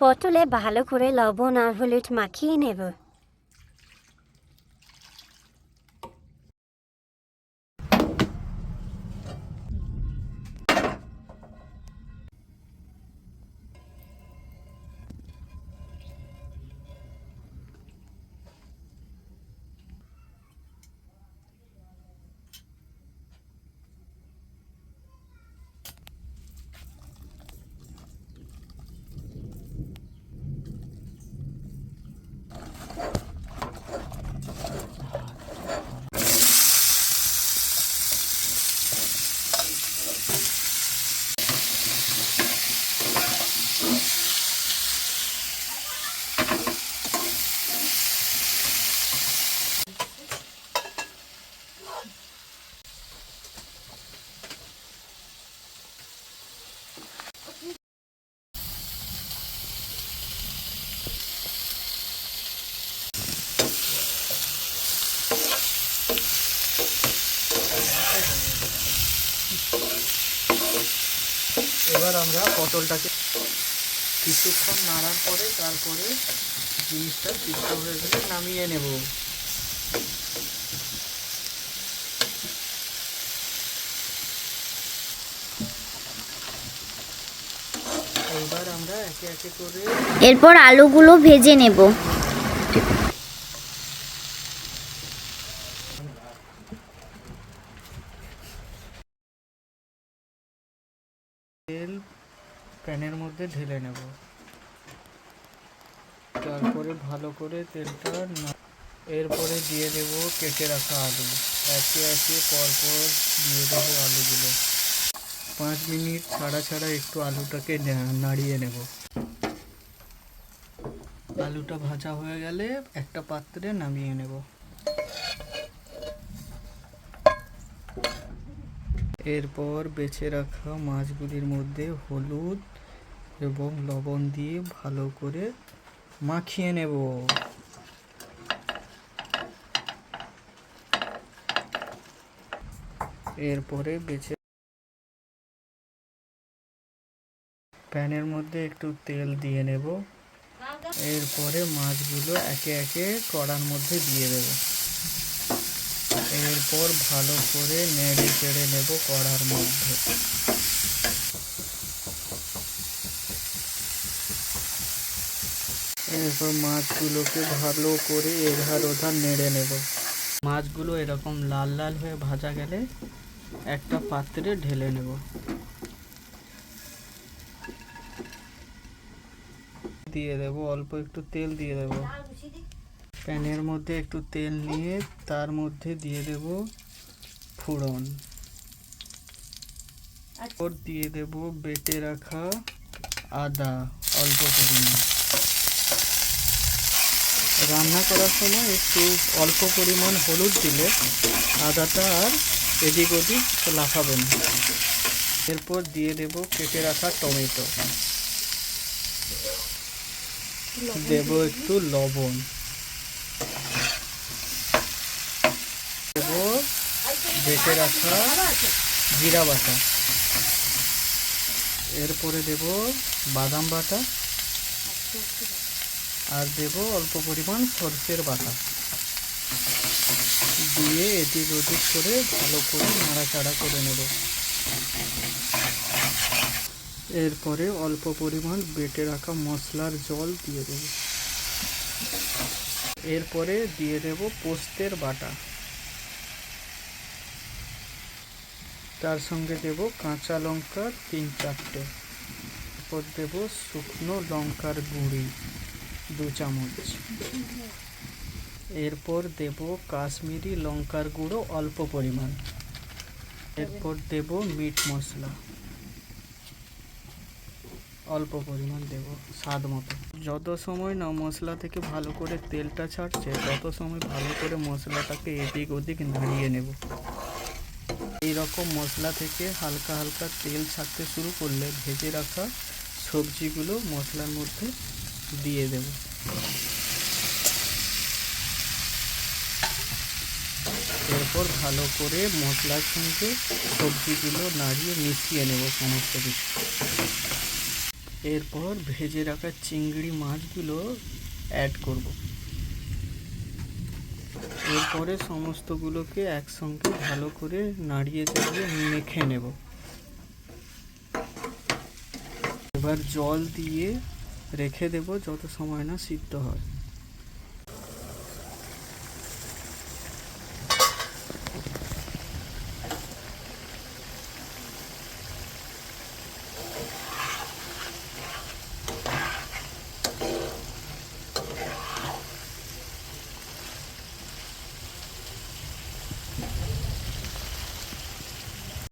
পটলে ভালো করে লবণ আর হলুদ মাখিয়ে নেব। এবার আমরা পটলটাকে কিছুক্ষণ নাড়ার পরে তারপরে জিনিসটা সিদ্ধ হয়ে গেলে নামিয়ে নেব। এবার আমরা একে একে করে এরপর আলুগুলো ভেজে নেব তেল প্যানের মধ্যে ঢেলে নেব। তারপরে ভালো করে তেলটা এরপরে দিয়ে দেব কেটে রাখা আলু। একে একে পরপর দিয়ে দেবো আলুগুলো। পাঁচ মিনিট ছাড়া ছাড়া একটু আলুটাকে নাড়িয়ে নেব। আলুটা ভাজা হয়ে গেলে একটা পাত্রে নামিয়ে নেব। এরপর বেছে রাখা মাছগুলির মধ্যে হলুদ এবং লবণ দিয়ে ভালো করে মাখিয়ে নেব। এরপরে বেছে প্যানের মধ্যে একটু তেল দিয়ে নেব। এরপরে মাছগুলো একে একে কড়ার মধ্যে দিয়ে দেব। এরপর ভালো করে নেড়ে চেড়ে নেব কড়ার মধ্যে। এরপর মাছগুলোকে ভালো করে এধার ওধার নেড়ে নেব। মাছগুলো এরকম লাল লাল হয়ে ভাজা গেলে একটা পাত্রে ঢেলে নেব। দিয়ে দেব, অল্প একটু তেল দিয়ে দেব। প্যানের মধ্যে একটু তেল নিয়ে তার মধ্যে দিয়ে দেব ফোড়ন। ওর দিয়ে দেব বেটে রাখা আদা অল্প পরিমাণ। রান্না করার সময় একটু অল্প পরিমাণ হলুদ দিলে আদাটা আর এদিক ওদিক লাফাবে না। এরপর দিয়ে দেব কেটে রাখা টমেটো। দেব একটু লবণ। বেটে রাখা জিরা বাটা। এরপরে দেব বাদাম বাটা। আর দেব অল্প পরিমাণ সর্ষের বাটা। দিয়ে এদিক ওদিক করে ভালো করে নাড়াচাড়া করে নেব। এরপরে অল্প পরিমাণ বেটে রাখা মশলার জল দিয়ে দেব। এরপরে দিয়ে দেব পোস্তের বাটা। তার সঙ্গে দেব কাঁচা লঙ্কা তিন চারটে। এরপর দেব শুকনো লঙ্কার গুঁড়ি, দু চামচ। এরপর দেব কাশ্মীরি লঙ্কার গুঁড়ো অল্প পরিমাণ। এরপর দেব মিট মশলা। অল্প পরিমাণ দেব, স্বাদ মতো। যত সময় না মশলা থেকে ভালো করে তেলটা ছাড়ছে, তত সময় ভালো করে মশলাটাকে এদিক ওদিক নাড়িয়ে নেব। এই রকম মশলা থেকে হালকা হালকা তেল ছাড়তে শুরু করলে ভেজে রাখা সবজিগুলো মশলার মধ্যে দিয়ে দেব। এরপর ভালো করে মশলার সঙ্গে সবজিগুলো নাড়িয়ে মিশিয়ে নেব সমস্ত কিছু। এরপর ভেজে রাখা চিংড়ি মাছগুলো অ্যাড করব। এরপরে সমস্তগুলোকে একসঙ্গে ভালো করে নাড়িয়ে চাড়িয়ে মেখে নেব। এবার জল দিয়ে রেখে দেব যত সময় না সিদ্ধ হয়।